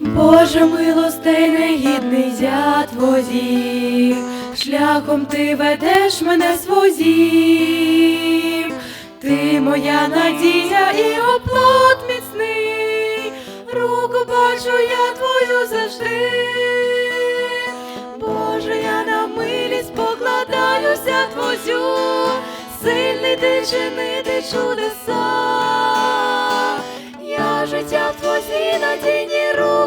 Боже милостей, негідний я твоїх, шляхом ти ведеш мене своїм, ти моя надія і оплот міцний, руку бачу я твою завжди. Боже, я на милість покладаюся твою, сильний ти чинити чудеса. Я життя в твої надійні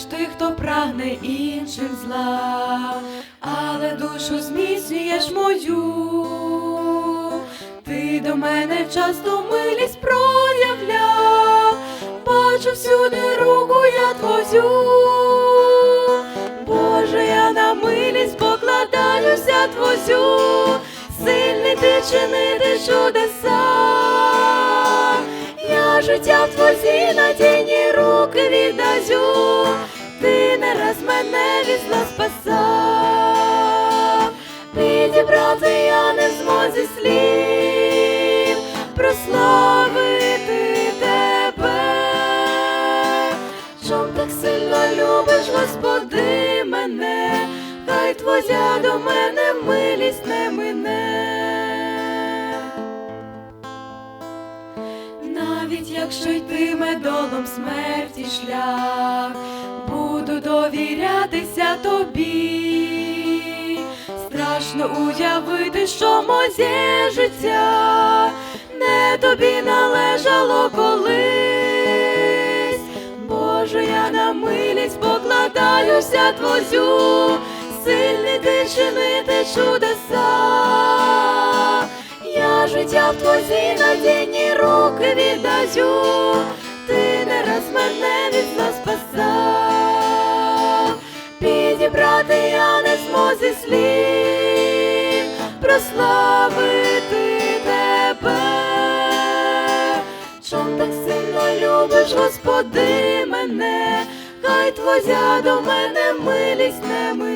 Знесилиш тих, хто прагне іншим зла, але душу зміцнюєш мою. Ти до мене часто милість проявляв, бачу всюди руку я твою. Боже, я на милість покладаюся твою, сильний ти чинити чудеса. Життя в твої надійні руки віддаю, раз мене від спасав, підібрати я не в змозі слів, прославити тебе, чом так сильно любиш, Господи, мене, хай твоя до мене милість не мине. Навіть якщо йтиме долом смерті шлях, довірятися тобі. Страшно уявити, що моє життя не тобі належало колись. Боже, я на милість покладаюся твою, сильний ти чинити чудеса. Я життя в твої надійні руки віддаю, ти не раз мене від зла спасав, підібрати я не змозі слів, прославити тебе, чом так сильно любиш, Господи, мене, хай твоя до мене милість не мине.